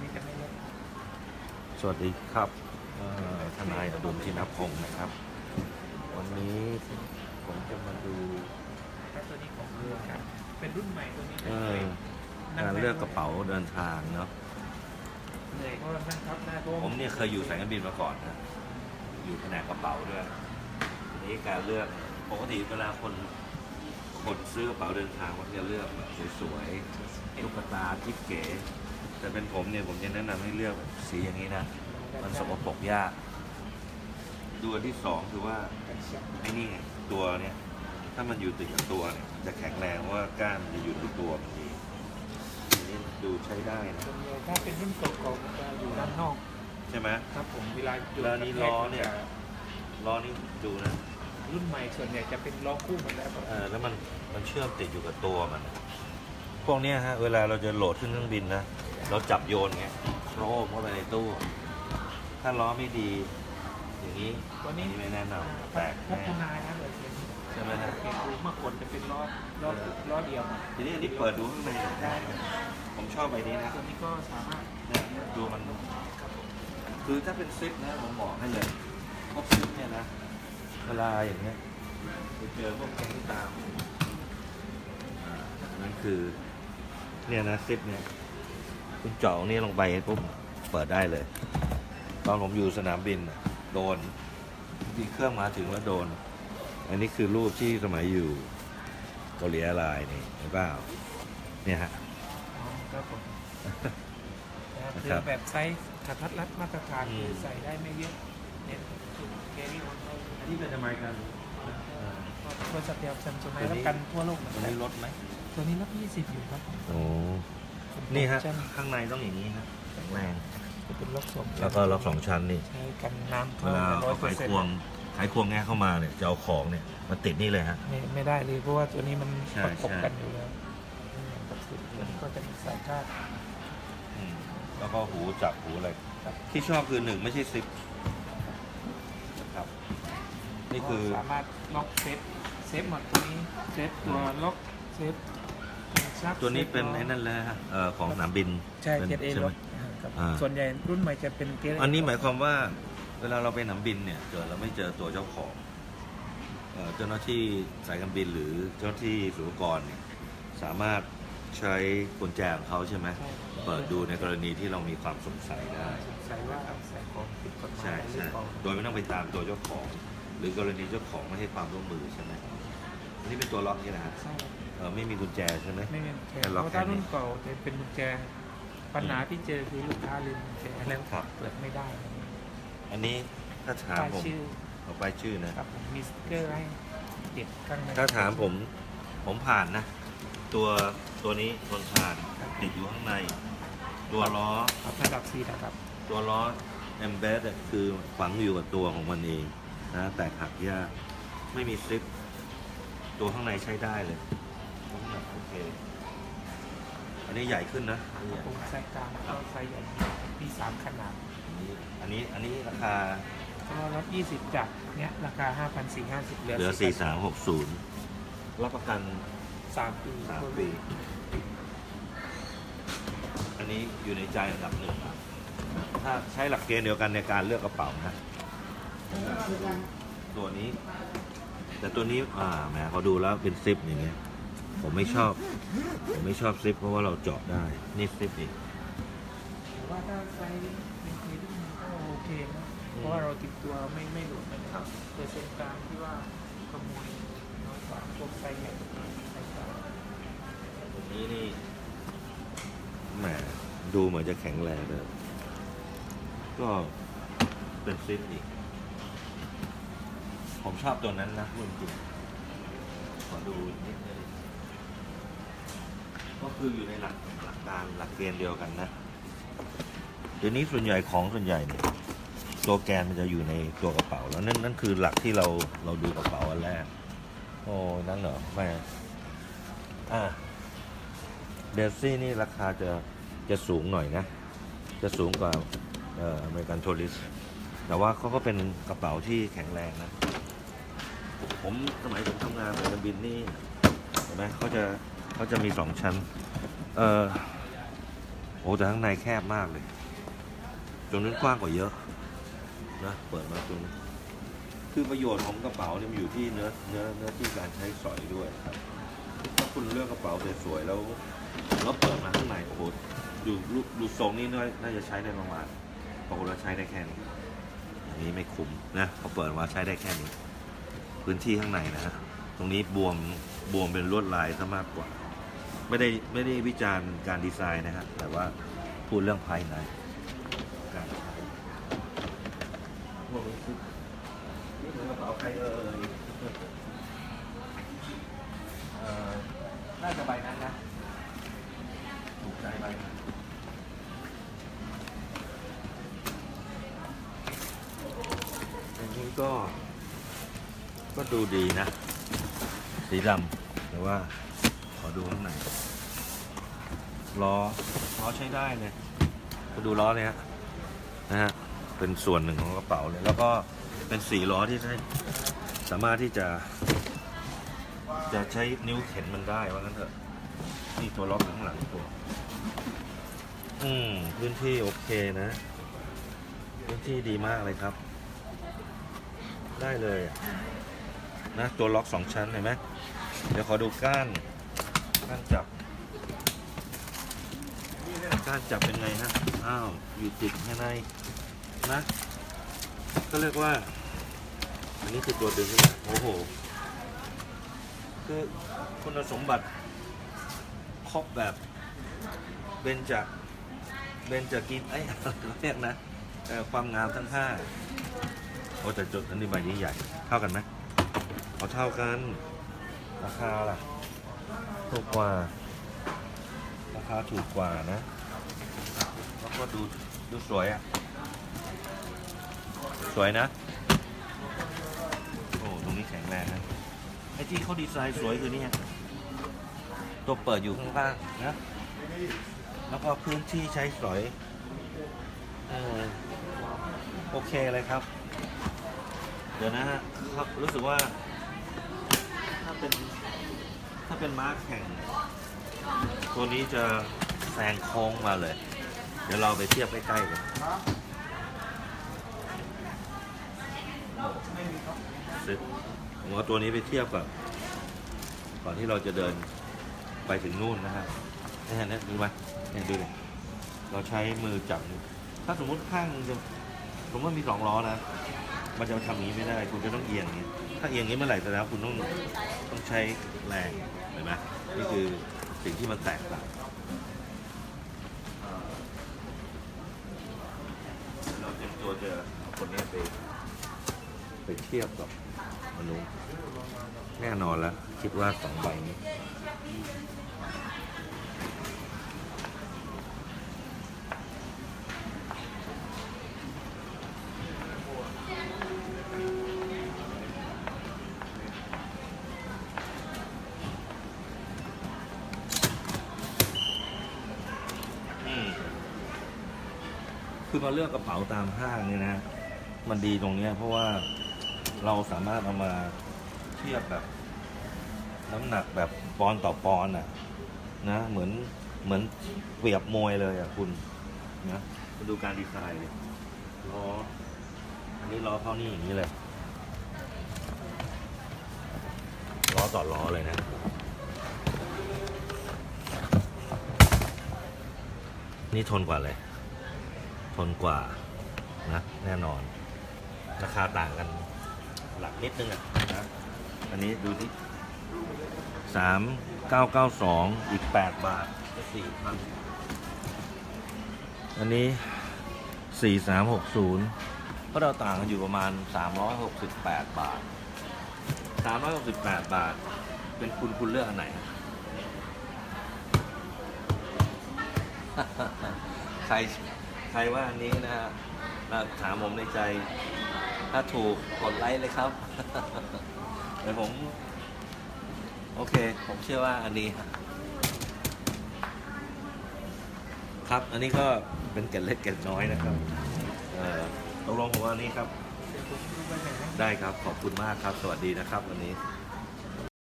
นี่จะไม่ลดสวัสดีครับเอ่อทนายอดุลทินพงศ์นะครับ วันนี้ผมจะมาดูถ้าตัวนี้ของเรือครับเป็นรุ่นใหม่ตัวนี้เอ่อการเลือกกระเป๋าเดินทางเนาะเหนื่อยก็นั่งทับหน้าโบผมเนี่ยเคยอยู่สายการบินมาก่อนนะอยู่แผนกกระเป๋าด้วยทีนี้การเลือกปกติเวลาคนคนซื้อกระเป๋าเดินทางมันจะเลือกแบบสวยๆตุ๊กตาที่เก๋ แต่เป็นผมเนี่ยผมจะแนะนำให้เลือกแบบสีอย่างนี้นะ มันสกปรกยากดูอันที่สองคือว่ากันชักไอ้นี่ไงตัวเนี่ย ถ้ามันอยู่ติดกับตัวเนี่ยจะแข็งแรงเพราะว่าก้านมันจะอยู่ที่ตัวมันดีอันนี้ดูใช้ได้นะ ส่วนใหญ่ถ้าเป็นรุ่นเก่าๆมันจะอยู่ด้านนอกใช่ไหม ครับผมเวลาอยู่แล้วนี่ล้อเนี่ย ล้อนี่ดูนะรุ่นใหม่ส่วนใหญ่จะเป็นล้อคู่หมดแล้วครับเออแล้วมันมันเชื่อมติดอยู่กับตัวมัน พวกเนี้ยฮะ เวลาเราจะโหลดขึ้นเครื่องบินนะ เราจับโยนเงี้ยโครมเข้าไปในตู้ ถ้าล้อไม่ดี อย่างนี้ตัวนี้นี่ไม่แน่นอนแตกพัแน่ ฒนานะเลยเป็นใช่ไหมฮะเป็นรูเมื่อก่อนจะเป็นล้อล้อล้อเดียวทีนี้อันนี้เปิดดูข้างในหน่อยได้ผมชอบใบนี้นะตัวนี้ก็สามารถเนี่ยดูมัน คือถ้าเป็นซิปนะผมบอกให้เลยพวกซิปเนี่ยนะ เวลาอย่างเงี้ยไปเจอพวกแก๊งตามอ่าอันนั้นคือ เนี่ยนะซิปเนี่ย คุณเจาะตรงนี่ลงไปปุ๊บเปิดได้เลย ตอนผมอยู่สนามบินน่ะโดนที่เครื่องมาถึงแล้วโดน อันนี้คือรูปที่สมัยอยู่เกาหลีแอร์ไลน์นี่เห็นเปล่าเนี่ยฮะอ๋อครับผมนะนะคืครัอบแบบไซส์กระทัดรัดมาตรฐานอืมคือใส่ได้ไม่เยอะเน้นจุดแครี่ออนเราอันนี้เป็นทำไมกันตัวสเตียลซัมซุงตัวนี้รับกันทั่วโลกเหมือนตัวกันนี้ลดไหมตัวนี้รับ20อยู่ครับโอ้ นี่ฮะ ข้างในต้องอย่างนี้นะแข็งแรง จะเป็นล็อกสองแล้วก็ล็อกสองชั้นนี่ ใช้กันน้ำเวท่วมลาร้อเอายเปอไขร์เซ็นต์ควงไขควงแง่เข้ามาเนี่ย จะเอาของเนี่ยมาติดนี่เลยฮะ ไม่ไม่ได้เลยเพราะว่าตัวนี้มันใช่ประกบใช่ กันอยู่แล้วอืมกับสุดมันก็จะมีสายคาดอืมแล้วก็หูจับหูอะไรที่ชอบคือหนึ่งไม่ใช่ซิปนะครับ นี่คือสามารถล็อกเซฟเซฟหมดตัวนี้เซฟตัวล็อกเซฟ ชักตัวนี้เป็นซฟล้ไอ้นั่นแล้วฮะเอ่อของสนามบินใช่ป็นเกรดเอใช่ล็ไหอมกครับอ่า ส่วนใหญ่รุ่นใหม่จะเป็นเกรดอันนี้หมายความว่าเวลาเราไปสนามบินเนี่ยเกิดเราไม่เจอตัวเจ้าของเอ่อเจ้าหน้าที่สายการบินหรือเจ้าหน้าที่ศุลกากรเนี่ยสามารถใช้กุญแจของเขาใช่ไหมใช่ เปิดดูในกรณีที่เรามีความสงสัยได้ ใส่ว่าใส่ของผิดกฎหมายใช่หรือใช่เปล่าโดยไม่ต้องไปตามตัวเจ้าของ หรือกรณีเจ้าของไม่ให้ความร่วมมือใช่ไหมอันนี้เป็นตัวล็อกนี่นะฮะ ใช่ เออไม่มีกุญแจใช่ไหม ไม่เป็นแค่แค่เพล็อกราะถ้าแค่นี้รุ่นเก่าจะเป็นกุญแจ ปัญหาที่เจอคือลูกค้าลืมกุญแจแล้วครับ เปิดไม่ได้ อันนี้ถ้าถามป้ายผมชื่อเอาไปชื่อนะครับผมมีสติ๊กเกอร์ให้ติดข้างในถ้าถามผมผมผ่านนะ ตัวตัวนี้ทนทานติดอยู่ข้างใน ตัวล้อครับระดับสี่ระดับ ตัวล้อ embed อะคือฝังอยู่กับตัวของมันเองนะแตกหักยากไม่มีซิป ตัวข้างในใช้ได้เลยน้ำหนัก โอเค อันนี้ใหญ่ขึ้นนะอันนี้ใหญ่ผมไซส์กลางแล้วก็ไซส์ใหญ่มีสามขนาดอันนี้อันนี้ราคาก็ลดยี่สิบจากเนี้ยราคาห้าพันสี่ห้าสิบเหลือเหลือ4360รับประกันสามปี3ปี อันนี้อยู่ในใจอันดับหนึ่งถ้าใช้หลักเกณฑ์เดียวกันในการเลือกกระเป๋านะ ตัวนี้ แต่ตัวนี้อ่าแหมเขาดูแล้วเป็นซิปอย่างเงี้ย ผมไม่ชอบ ผมไม่ชอบซิปเพราะว่าเราเจาะได้ นี่ซิปอีกแต่ว่าถ้าไซส์เป็นเครื่มันก็โอเคนะเพราะว่าเราติดตัวไม่ไม่หลุดนะครับเปอร์เซ็นต์การที่ว่าขโมยน้อยกว่าพวกไซส์ใหญ่ไซส์กลางตัวนี้นี่แหมดูเหมือนจะแข็งแรงเลยก็เป็นซิปอีก ผมชอบตัวนั้นนะพูดจริงขอดูนิดนึง ก็คืออยู่ในหลักหลักการหลักเกณฑ์เดียวกันนะ เดี๋ยวนี้ส่วนใหญ่ของส่วนใหญ่เนี่ยตัวแกนมันจะอยู่ในตัวกระเป๋าแล้วนั่นนั่นคือหลักที่เราเราดูกระเป๋าอันแรก โอ้นั่นเหรอไม่อ่าเดลซี่นี่ราคาจะจะสูงหน่อยนะ จะสูงกว่าเอ่ออเมริกันทัวริสแต่ว่าเขาก็เป็นกระเป๋าที่แข็งแรงนะ ผมสมัยผมทำงานสายการบินนี่เห็นไหมเขาจะ เขาจะมีสองชั้น เออโอ้แต่ข้างในแคบมากเลย ตรงนั้นกว้างกว่าเยอะนะ เปิดมาตรงนี้คือประโยชน์ของกระเป๋าเนี่ยมันอยู่ที่เนื้อเนื้อเนื้อที่การใช้สอยด้วยครับ ถ้าคุณเลือกกระเป๋าสวยๆแล้วแล้วเปิดมาข้างในโอ้โหดูดูดูทรงนี้น่าน่าจะใช้ได้ประมาณปรากฏว่าใช้ได้แค่นี้อันนี้ไม่คุ้มนะพอเปิดมาใช้ได้แค่นี้ พื้นที่ข้างในนะฮะตรงนี้บวมบวมเป็นลวดลายซะมากกว่า ไม่ได้ไม่ได้วิจารณ์การดีไซน์นะฮะแต่ว่าพูดเรื่องภายในการใช้พวกนี้คือนี่เหมือนกระเป๋าใครเอ่ยเอ่อน่าจะใบนั้นนะถูกใจใบนั้นอันนี้ก็ ก็ดูดีนะ สีดำแต่ว่าข อดูข้างในล้อล้อใช้ได้เลยมาดูล้อเนี่ยฮะนะฮะเป็นส่วนหนึ่งของกระเป๋าเลย แล้วก็เป็นสีล้อที่ใช้สามารถที่จะ จะใช้นิ้วเข็นมันได้ว่างั้นเถอะนี่ตัวล็อกอยู่ข้างหลังตัว อืมพื้นที่โอเคนะ พื้นที่ดีมากเลยครับ ได้เลยอะนะตัวล็อกสองชั้นเห็นไหมเดี๋ยวขอดูก้าน กานจับ กานจับเป็นไงฮะ อ้าว อยู่ติดภายในนะ ก็เรียกว่า อันนี้คือตัวดึงขึ้นมาโอ้โห คือคุณสมบัติครบแบบเบนจะเบนจะกินไอ้เรียกนะเอ่ความงามทั้งห้าโอ้แต่จุดอันนี้ใบนี้ใหญ่ เท่ากันไหมเอาเท่ากัน ราคาล่ะ ถูกกว่าราคาถูกกว่านะ แล้วก็ดูดูสวยอะ สวยนะ โอ้ตรงนี้แข็งแรงนะ ไอ้ที่เขาดีไซน์สวยคือเนี่ยตัวเปิดอยู่ข้างล่างนะ แล้วก็พื้นที่ใช้สอยเออโอเคเลยครับ เดี๋ยวนะฮะครับรู้สึกว่าถ้าเป็น ถ้าเป็นม้าแข่ง ตัวนี้จะแซงโค้งมาเลย เดี๋ยวเราไปเทียบใกล้ๆกันซึ่งผมเอาตัวนี้ไปเทียบกับก่อนที่เราจะเดินไปถึงนู่นนะฮะนี่เห็นไหมดูไหมเนี่ดูดิเราใช้มือจับถ้าสมมติข้างจะสมมติว่ามีสองล้อนะ มันจะทำอย่างนี้ไม่ได้ คุณจะต้องเอียงอย่างนี้ถ้าเอียงอย่างนี้เมื่อไหร่แสดงว่าคุณต้องต้องใช้แรงเห็นไหมนี่คือสิ่งที่มันแตกต่างเราเตรียมตัวจะเอคนนี้ไปไปเทียบกับมนุษย์แน่นอนแล้ว คิดว่าสองใบนี้ คือมาเลือกกระเป๋าตามห้างเนี่ยนะ มันดีตรงเนี้ยเพราะว่าเราสามารถเอามาเทียบแบบ น้ำหนักแบบปอนต่อปอนอะ นะเหมือนเหมือนเปรียบมวยเลยอะคุณนะมาดูการดีไซน์เลยล้ออันนี้ล้อเข้านี่อย่างนี้เลยล้อต่อล้อเลยนะนี่ทนกว่าเลย ทนกว่านะแน่นอน ราคาต่างกันหลักนิดนึงอะนะอันนี้ดูที่สามเก้าเก้าสองอีกแปดบาทก็สี่พันอันนี้สี่สามหกศูนย์ก็เราต่างกันอยู่ประมาณสามร้อยหกสิบแปดบาทสามร้อยหกสิบแปดบาท เป็นคุณคุณเลือกอันไหนใคร ครว่าอันนี้นะฮะถามผมในใจ ถ้าถูกกดไลค์เลยครับเดี๋ยวผม โอเค ผมเชื่อว่าอันนี้ ครับ อันนี้ก็เป็นเกล็ดเล็กเกล็ดน้อยนะครับเออตกลงผมว่าอันนี้ครับ ได้ครับ ขอบคุณมากครับ สวัสดีนะครับ วันนี้